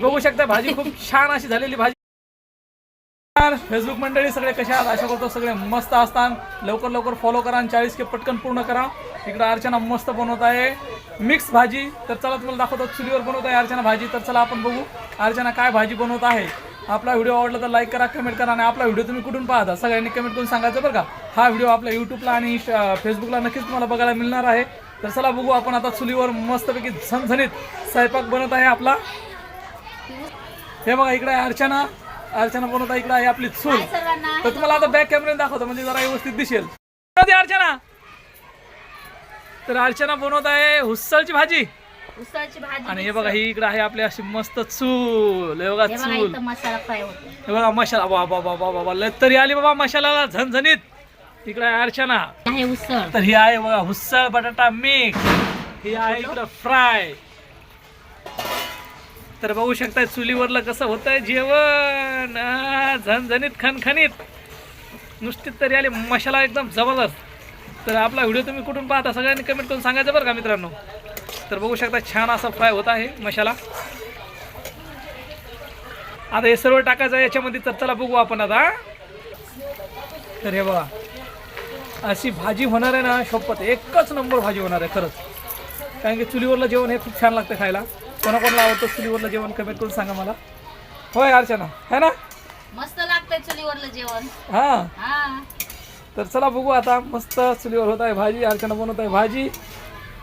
बघू शकता भाजी खूप छान अशी झालेली भाजी. फेसबुक मंडळी सगळे कशा आहात? आशा करतो सगळे मस्त असतात लवकर लवकर फॉलो करा आणि चाळीस के पटकन पूर्ण करा. इकडं अर्चना मस्त बनवत आहे. मिक्स भाजी. तर चला तुम्हाला दाखवतो चुलीवर बनवत आहे अर्चना भाजी. तर चला आपण बघू अर्चना काय भाजी बनवत आहे. आपला व्हिडिओ आवडला तर लाईक करा कमेंट करा आणि आपला व्हिडिओ तुम्ही कुठून पाहता? सगळ्यांनी कमेंट करून सांगायचं बरं का? हा व्हिडिओ आपल्या यूट्यूबला आणि फेसबुकला नक्कीच तुम्हाला बघायला मिळणार आहे. तर चला बघू आपण आता चुलीवर मस्तपैकी झणझणीत स्वयंपाक बनत आहे आपला. हे बघा इकडे आहे अर्चना. अर्चना बनवत आहे इकडे आहे आपली चूल तर तुम्हाला आता बॅक कॅमेऱ्याने दाखवतो म्हणजे जरा व्यवस्थित दिसेल. अर्चना. तर अर्चना बनवत आहे हुस्सळची भाजी. आणि हे बघा ही इकडे आहे आपली अशी मस्त चूल. हे बघा चूल. हे बघा मसाला. वा वा वा वा लय तरी आली बाबा मसाला झणझणीत. इकडे आहे अर्चना. तर ही आहे बघा हुस्सळ बटाटा मिक्स ही आहे इकडं फ्राय तर बघू शकताय चुलीवरलं कसं होतंय जेवण. झणझणीत खणखणीत. नुसतीच तरी आली मशाला एकदम जबरदस्त. तर आपला व्हिडिओ तुम्ही कुठून पाहता सगळ्यांनी कमेंट करून सांगायचं बरं का मित्रांनो? तर बघू शकता छान असा फ्राय होत आहे मशाला आता हे सर्व टाकायचं आहे याच्यामध्ये तर चला बघू आपण आता. तर हे बघा अशी भाजी होणार आहे ना शोपत एकच नंबर भाजी होणार आहे खरंच. कारण की चुलीवरलं जेवण हे खूप छान लागतं खायला. कोणाकोणाला आवडतं चुलीवरलं जेवण? कमेंट करून सांगा मला. होय अर्चना. है ना? मस्त लागतंय चुलीवरलं जेवण. हां. हा. तर चला बघू आता. मस्त चुलीवर होत आहे भाजी. अर्चना बनवत आहे भाजी.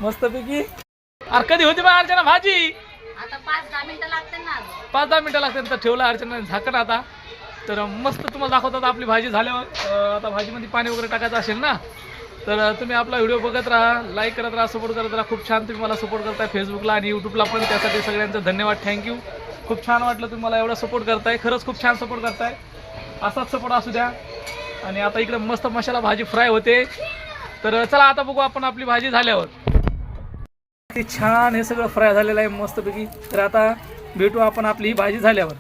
मस्तपैकी. अरे कधी होती बा अर्चना भाजी? आता पाच दहा मिनिटं लागते ना. पाच दहा मिनिटं लागतात तर ठेवलं अर्चना झाकण आता. तर मस्त तुम्हाला दाखवतात आपली भाजी झाल्यावर. अं, आता भाजीमध्ये पाणी वगैरे टाकायचं असेल ना? तर तुम्ही आपला व्हिडिओ बघत राहा लाईक करत राहा सपोर्ट करत राहा. खूप छान तुम्ही मला सपोर्ट करताय फेसबुकला आणि यूट्यूबला पण. त्यासाठी सगळ्यांचं धन्यवाद. थँक्यू खूप छान वाटलं तुम्ही मला एवढा सपोर्ट करताय. खरंच खूप छान सपोर्ट करताय. असाच सपोर्ट असू द्या. आणि आता इकडे मस्त मसाला भाजी फ्राय होते. तर चला आता बघू आपण आपली भाजी झाल्यावर. ते छान हे सगळं फ्राय झालेलं आहे मस्तपैकी. तर आता भेटू आपण आपली ही भाजी झाल्यावर.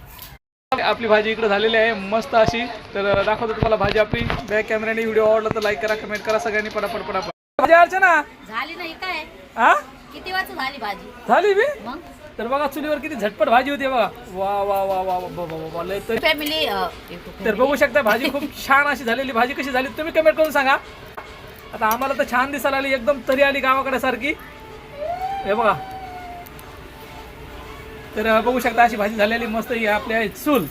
आपली भाजी इकडे झालेली आहे मस्त अशी. तर दाखवतो तुम्हाला भाजी आपली. बॅक कॅमेऱ्याने व्हिडिओ आवडला तर लाईक करा कमेंट करा सगळ्यांनी पटापट पटापट. भाजी अर्चना! झाली नाही काय? हा? किती वाजता झाली भाजी? झाली मी तर बघा चुलीवर किती झटपट भाजी होती बघा. वा वा वा वा वा वा लय तर. फॅमिली तर बघू शकता भाजी खूप छान अशी झालेली. भाजी कशी झाली तुम्ही कमेंट करून सांगा. आता आम्हाला तर छान दिसायला आली एकदम तरी आली गावाकडे सारखी हे बघा. तर बघू शकता अशी भाजी झालेली मस्त ही आपली आहे चूल.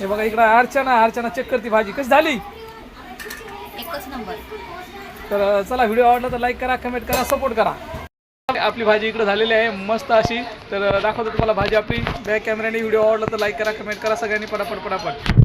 हे बघा इकडं अर्चना अर्चना चेक करते भाजी. कशी झाली? एकच नंबर. तर चला व्हिडिओ आवडला तर लाईक करा कमेंट करा सपोर्ट करा. आपली भाजी इकडे झालेली आहे मस्त अशी. तर दाखवतो तुम्हाला भाजी आपली. बॅक कॅमेऱ्याने व्हिडिओ आवडला तर लाईक करा कमेंट करा सगळ्यांनी पटापट पटापट.